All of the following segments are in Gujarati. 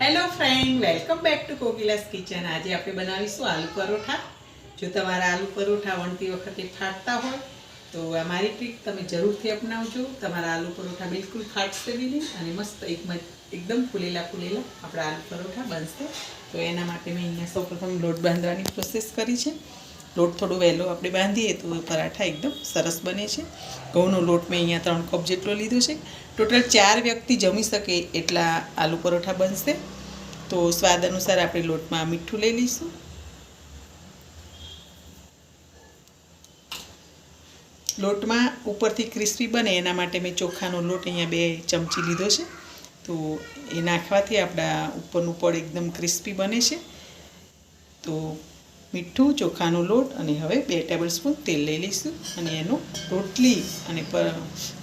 Hello friend, welcome back to Kokila's Kitchen. આજે આપણે બનાવીશું આલુ પરોઠા. જો તમારા આલુ પરોઠા વણતી વખતે ફાટતા હોય, તો આ મારી ટ્રીક તમે જરૂરથી અપનાવજો. તમારા આલુ પરોઠા બિલકુલ ફાટશે બી નહીં અને મસ્ત એક એકદમ ફૂલેલા ફૂલેલા આપણા આલુ પરોઠા બનશે. તો એના માટે મેં અહીંયા સૌપ્રથમ લોટ બાંધવાની પ્રોસેસ કરી છે. લોટ થોડો વહેલો આપણે બાંધીએ તો પરાઠા એકદમ સરસ બને છે. ઘઉંનો લોટ મેં અહીંયા ત્રણ કપ જેટલો લીધો છે. ટોટલ ચાર વ્યક્તિ જમી શકે એટલા આલુ પરોઠા બનશે. તો સ્વાદ અનુસાર આપણે લોટમાં મીઠું લઈ લઈશું. લોટમાં ઉપરથી ક્રિસ્પી બને એના માટે મેં ચોખાનો લોટ અહીંયા બે ચમચી લીધો છે. તો એ નાખવાથી આપણા ઉપરનું પડ એકદમ ક્રિસ્પી બને છે. તો મીઠું, ચોખાનો લોટ અને હવે બે ટેબલ સ્પૂન તેલ લઈ લઈશું અને એનો રોટલી અને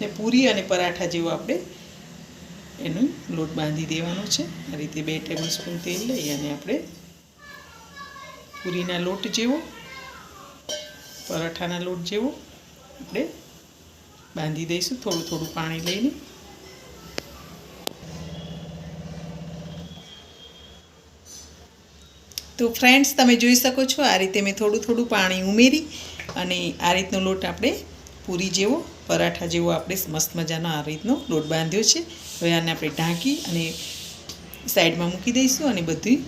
ને પૂરી અને પરાઠા જેવો આપણે એનું લોટ બાંધી દેવાનો છે. આ રીતે બે ટેબલ સ્પૂન તેલ લઈ અને આપણે પૂરીના લોટ જેવો, પરાઠાના લોટ જેવો આપણે બાંધી દઈશું. થોડું થોડું પાણી લઈને તો ફ્રેન્ડ્સ તમે જોઈ શકો છો, આ રીતે મેં થોડું થોડું પાણી ઉમેરી અને આ રીતનો લોટ આપણે પૂરી જેવો, પરાઠા જેવો આપણે મસ્ત મજાનો આ રીતનો લોટ બાંધ્યો છે. હવે આને આપણે ઢાંકી અને સાઈડમાં મૂકી દઈશું અને બધી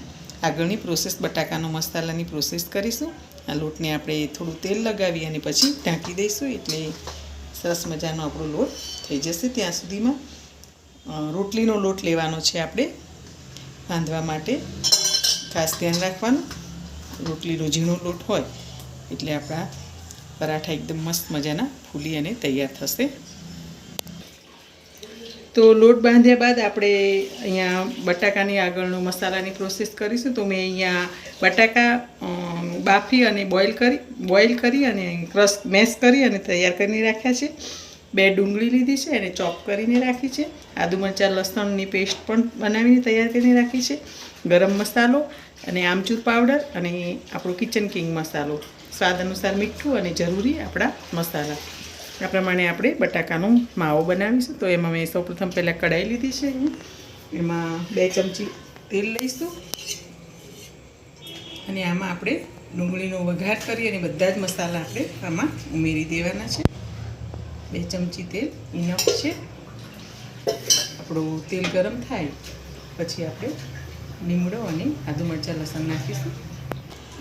આગળની પ્રોસેસ બટાકાનો મસાલાની પ્રોસેસ કરીશું. આ લોટને આપણે થોડું તેલ લગાવી અને પછી ઢાંકી દઈશું એટલે સરસ મજાનો આપણો લોટ થઈ જશે. ત્યાં સુધીમાં રોટલીનો લોટ લેવાનો છે આપણે બાંધવા માટે. ખાસ ધ્યાન રાખવાનું. રોટલીનો ઝીણો લોટ હોય, એટલે આપણા પરાઠા એકદમ મસ્ત મજાના ફૂલી અને તૈયાર થશે. તો લોટ બાંધ્યા બાદ આપણે અહીંયા બટાકાની આગળનો મસાલાની પ્રોસેસ કરીશું. તો મેં અહીંયા બટાકા બાફી અને બોઇલ કરી બોઇલ કરી અને ક્રશ, મેશ કરી અને તૈયાર કરીને રાખ્યા છે. બે ડુંગળી લીધી છે અને ચોપ કરીને રાખી છે. આદુ મરચાં, લસણની પેસ્ટ પણ બનાવીને તૈયાર કરીને રાખી છે. ગરમ મસાલો અને આમચૂર પાવડર અને આપણો કિચન કિંગ મસાલો. સ્વાદ અનુસાર મીઠું અને જરૂરી આપણા મસાલા. આ પ્રમાણે આપણે બટાકાનો માવો બનાવીશું. તો એમાં મેં સૌપ્રથમ પહેલાં કઢાઈ લીધી છે એમાં બે ચમચી તેલ લઈશું. અને આમાં આપણે ડુંગળીનો વઘાર કરી અને બધા જ મસાલા આપણે આમાં ઉમેરી દેવાના છે. બે ચમચી તેલ ઇનફ છે. આપણું તેલ ગરમ થાય, પછી આપણે લીમડો અને આદુ મરચાં લસણ નાખીશું.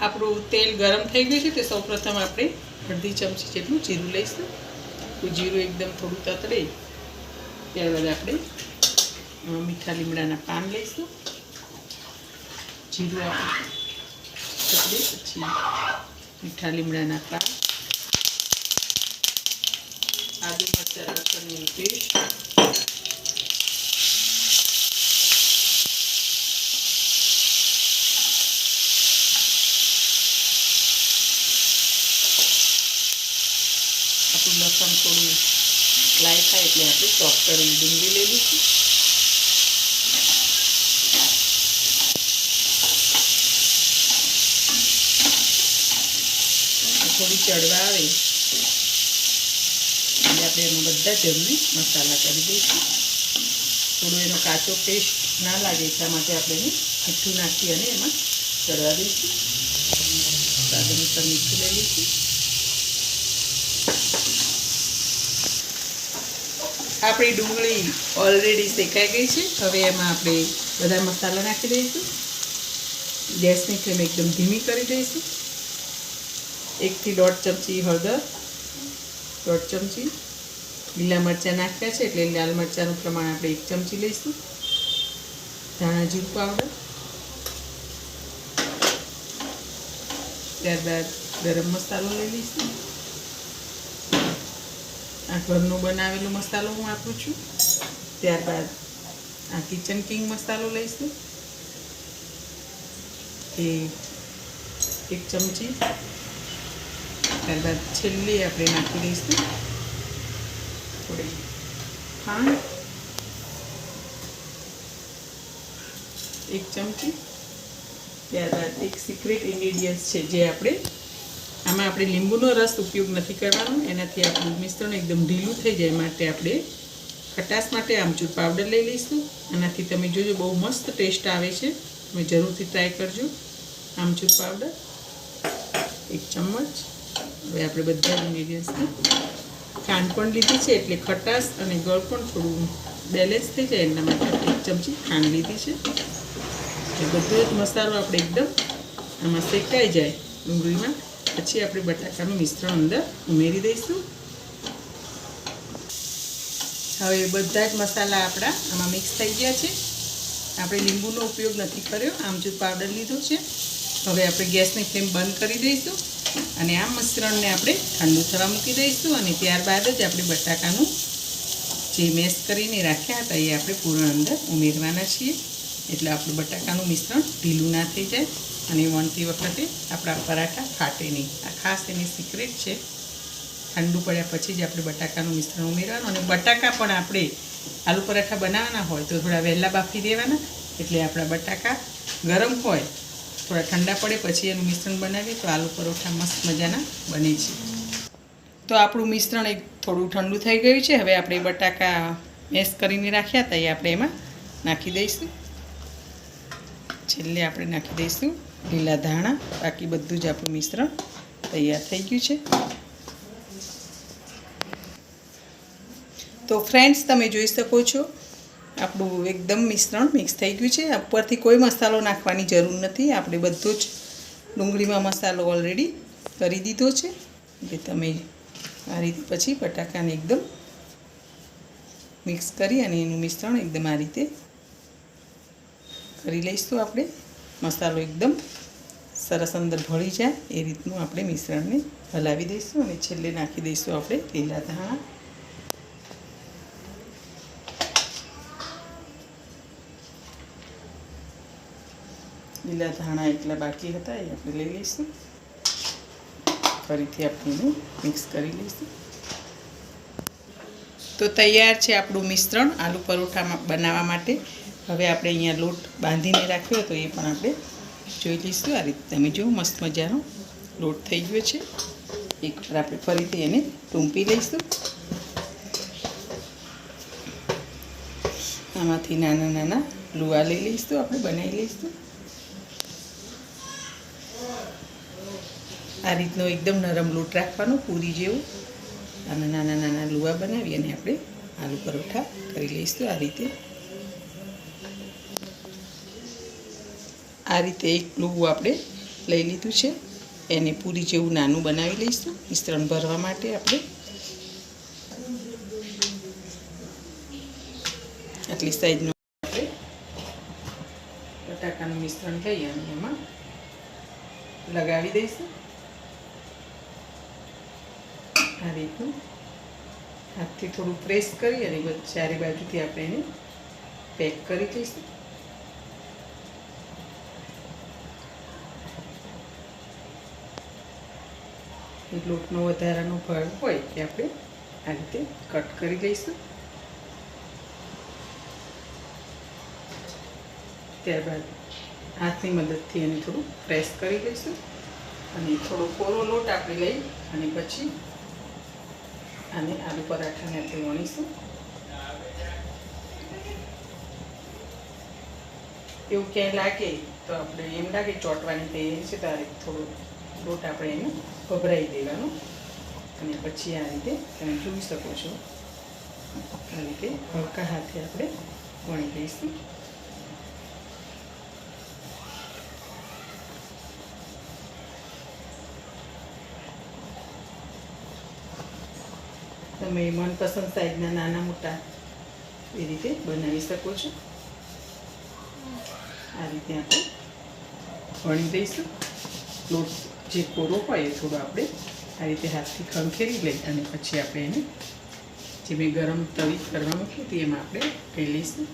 આપણું તેલ ગરમ થઈ ગયું છે તે સૌપ્રથમ આપણે અડધી ચમચી જેટલું જીરું લઈશું. તો જીરું એકદમ થોડું તતરે ત્યારબાદ આપણે મીઠા લીમડાના પાન લઈશું. જીરું આપણે પછી મીઠા લીમડાના પાન. આદુ મરચાં લસણની પેસ્ટ આપણું લસણ થોડું લાઈ થાય એટલે આપણે ચોપ કરેલી ડુંગળી લઈ લઈશું થોડી ચડવા આવે. એટલે આપણે એમાં બધા જમને મસાલા કરી દઈશું. થોડો એનો કાચો પેસ્ટ ના લાગે એટલા માટે આપણે એને મીઠું નાખી અને એમાં ચડવા દઈશું. સ્વાદ અનુસાર મીઠું લઈ લઈશું આપણી ડુંગળી ઓલરેડી શેકાઈ ગઈ છે. હવે એમાં આપણે બધા મસાલા નાખી દઈશું. ગેસની ફ્લેમ એકદમ ધીમી કરી દઈશું. એકથી દોઢ ચમચી હળદર, દોઢ ચમચી લીલા મરચાં નાખ્યા છે એટલે લાલ મરચાંનું પ્રમાણ આપણે એક ચમચી લઈશું. ધાણા જીરું પાવડર. ત્યારબાદ ગરમ મસાલો લઈ લઈશું. આ ઘરનો બનાવેલો મસાલો હું આપું છું. ત્યારબાદ આ કિચન કિંગ મસાલો લઈશું. એ એક ચમચી. ત્યારબાદ છેલ્લી આપણે નાખી દઈશું. થોડી ખાંડ. એક ચમચી. ત્યારબાદ એક સિક્રેટ ઇન્ગ્રીડિયન્ટ્સ છે જે આપણે આમાં આપણે લીંબુનો રસ ઉપયોગ નથી કરવાનો. એનાથી આપણું મિશ્રણ એકદમ ઢીલું થઈ જાય. માટે આપણે ખટાશ માટે આમચૂર પાવડર લઈ લઈશું. આનાથી તમે જોજો, બહુ મસ્ત ટેસ્ટ આવે છે. તમે જરૂરથી ટ્રાય કરજો આમચૂર પાવડર. એક ચમચ. હવે આપણે બધા ઇન્ગ્રીડિયન્ટ્સને ખાંડ પણ લીધી છે, એટલે ખટાશ અને ગળ પણ થોડું બેલેન્સ થઈ જાય. એના માટે એક ચમચી ખાંડ લીધી છે. એ બધો જ મસાલો આપણે એકદમ આમાં શેકાઈ જાય. ડુંગળીમાં. પછી આપણે બટાકાનું મિશ્રણ અંદર ઉમેરી દઈશું. હવે બધા જ મસાલા આપણા આમાં મિક્સ થઈ ગયા છે. આપણે લીંબુનો ઉપયોગ નથી કર્યો આમચૂર પાવડર લીધો છે. હવે આપણે ગેસની ફ્લેમ બંધ કરી દઈશું અને આ મિશ્રણને આપણે ઠંડુ થવા મૂકી દઈશું અને ત્યારબાદ જ આપણે બટાકાનું જે મેશ કરીને રાખ્યા હતા એ આપણે પૂરણ અંદર ઉમેરવાના છીએ. એટલે આપણું બટાકાનું મિશ્રણ ઢીલું ના થઈ જાય. અને વણતી વખતે આપણા પરાઠા ફાટે નહીં. આ ખાસ એની સિક્રેટ છે. ઠંડુ પડ્યા પછી જ આપણે બટાકાનું મિશ્રણ ઉમેરવાનું અને બટાકા પણ આપણે આલુ પરાઠા બનાવવાના હોય તો થોડા વહેલા બાફી દેવાના. એટલે આપણા બટાકા ગરમ હોય, થોડા ઠંડા પડે પછી એનું મિશ્રણ બનાવીએ તો આલુ પરોઠા મસ્ત મજાના બને છે. તો આપણું મિશ્રણ એક થોડું ઠંડુ થઈ ગયું છે. હવે આપણે બટાકા મેસ કરીને રાખ્યા હતા. એ આપણે એમાં નાખી દઈશું. છેલ્લે આપણે નાખી દઈશું. લીલા ધાણા, બાકી બધું જ આપણું મિશ્રણ તૈયાર થઈ ગયું છે. તો ફ્રેન્ડ્સ તમે જોઈ શકો છો, આપણું એકદમ મિશ્રણ મિક્સ થઈ ગયું છે. ઉપરથી કોઈ મસાલો નાખવાની જરૂર નથી. આપણે બધો જ ડુંગળીમાં મસાલો ઓલરેડી કરી દીધો છે. એટલે તમે આ રીતે પછી બટાકાને એકદમ મિક્સ કરી અને એનું મિશ્રણ એકદમ આ રીતે કરી લઈશું આપણે. મસાલો એકદમ સરસ અંદર ભળી જાય. એ રીતનું આપણે મિશ્રણને હલાવી દઈશું અને છેલ્લે નાખી દઈશું આપણે લીલા ધાણા. લીલા ધાણા એટલા બાકી હતા, એ આપણે લઈ લઈશું. ફરીથી આપણે એને મિક્સ કરી લઈશું. તો તૈયાર છે આપણું મિશ્રણ આલુ પરોઠામાં બનાવવા માટે. હવે આપણે અહીંયા લોટ બાંધીને રાખ્યો હતો એ પણ આપણે જોઈ લઈશું આ રીતે તમે જુઓ, મસ્ત મજાનો લોટ થઈ ગયો છે. એકવાર આપણે ફરીથી એને ટૂંપી લઈશું. આમાંથી નાના નાના લુવા લઈ લઈશું, આપણે બનાવી લઈશું. આ રીતનો એકદમ નરમ લોટ રાખવાનો, પૂરી જેવું. અને નાના નાના લુવા બનાવી અને આપણે આલુ પરોઠા કરી લઈશું આ રીતે. આ રીતે એક લુવું આપણે લઈ લીધું છે. એને પૂરી જેવું નાનું બનાવી લઈશું. મિશ્રણ ભરવા માટે આપણે આટલી સાઈઝનું આપણે બટાકાનું મિશ્રણ લઈ અને એમાં લગાવી દઈશું. આ રીતનું હાથથી થોડું પ્રેસ કરી અને ચારે બાજુથી આપણે એને પેક કરી દઈશું. લોટનો વધારાનો ભાગ હોય એ આપણે આ રીતે કટ કરી લઈશું. ત્યારબાદ હાથની મદદથી એને થોડું પ્રેસ કરી લઈશું અને થોડો કોરો લોટ આપણે લઈ અને પછી આને આલુ પરાઠાને આપણે વણીશું. એવું ક્યાંય લાગે તો આપણે એમ લાગે ચોંટવાની તૈયારી છે, તો આ રીતે થોડું લોટ આપણે એને ગભરાઈ દેવાનું. અને પછી આ રીતે તમે જોઈ શકો છો. આ રીતે હલકા હાથે આપણે વણી લઈશું. તમે મનપસંદ સાઈઝના નાના મોટા એ રીતે બનાવી શકો છો. આ રીતે આપણે વણી દઈશું જે કોરો હોય એ થોડો આપણે આ રીતે હાથથી ખંખેરી લઈ અને પછી આપણે એને જે મેં ગરમ તવી કરવા મૂકી હતી એમાં આપણે કહી લઈશું.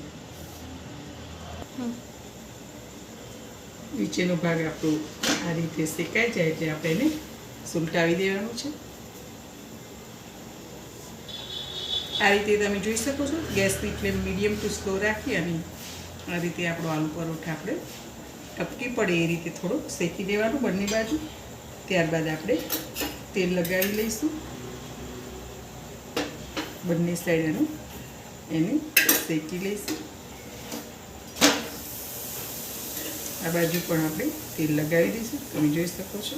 નીચેનો ભાગ આપણો આ રીતે શેકાઈ જાય એટલે આપણે એને સુલટાવી દેવાનું છે. આ રીતે તમે જોઈ શકો છો, ગેસની ફ્લેમ મીડિયમ ટુ સ્લો રાખી અને આ રીતે આપણો આલુ પરોઠા આપણે ટપકી પડે એ રીતે થોડુંક શેકી દેવાનું બંને બાજુ. ત્યારબાદ આપણે તેલ લગાવી લઈશું. બંને સાઈડ એનું એને શેકી લઈશું. આ બાજુ પણ આપણે તેલ લગાવી દઈશું. તમે જોઈ શકો છો.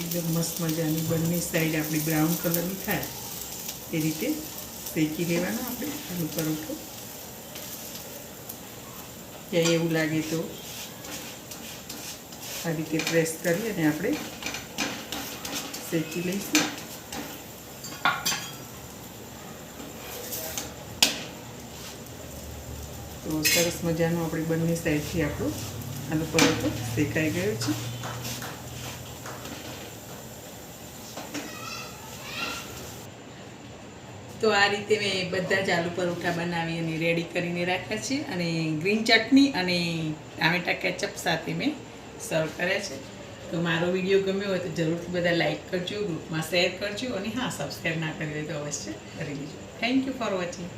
એકદમ મસ્ત મજાની બંને સાઈડ આપણી બ્રાઉન કલરની થાય. એ રીતે શેકી દેવાનો આપણે આલુ પરોઠો. ક્યાંય એવું લાગે તો આ રીતે પ્રેસ કરી અને આપણે શેકી લઈશું. તો સરસ મજાનું આપણે બંને સાઈડથી આપણો આલુ પરોઠો શેકાઈ ગયો છે. તો આ રીતે મેં બધા જ આલુ પરોઠા બનાવી અને રેડી કરીને રાખ્યા છે અને ગ્રીન ચટણી અને ટામેટા કેચઅપ સાથે મેં સર્વ કર્યા છે. તો મારો વીડિયો ગમ્યો હોય તો જરૂરથી બધા લાઇક કરજો ગ્રુપમાં શેર કરજો અને હા સબસ્ક્રાઈબ ના કરી હોય તો અવશ્ય કરી લેજો. Thank you for watching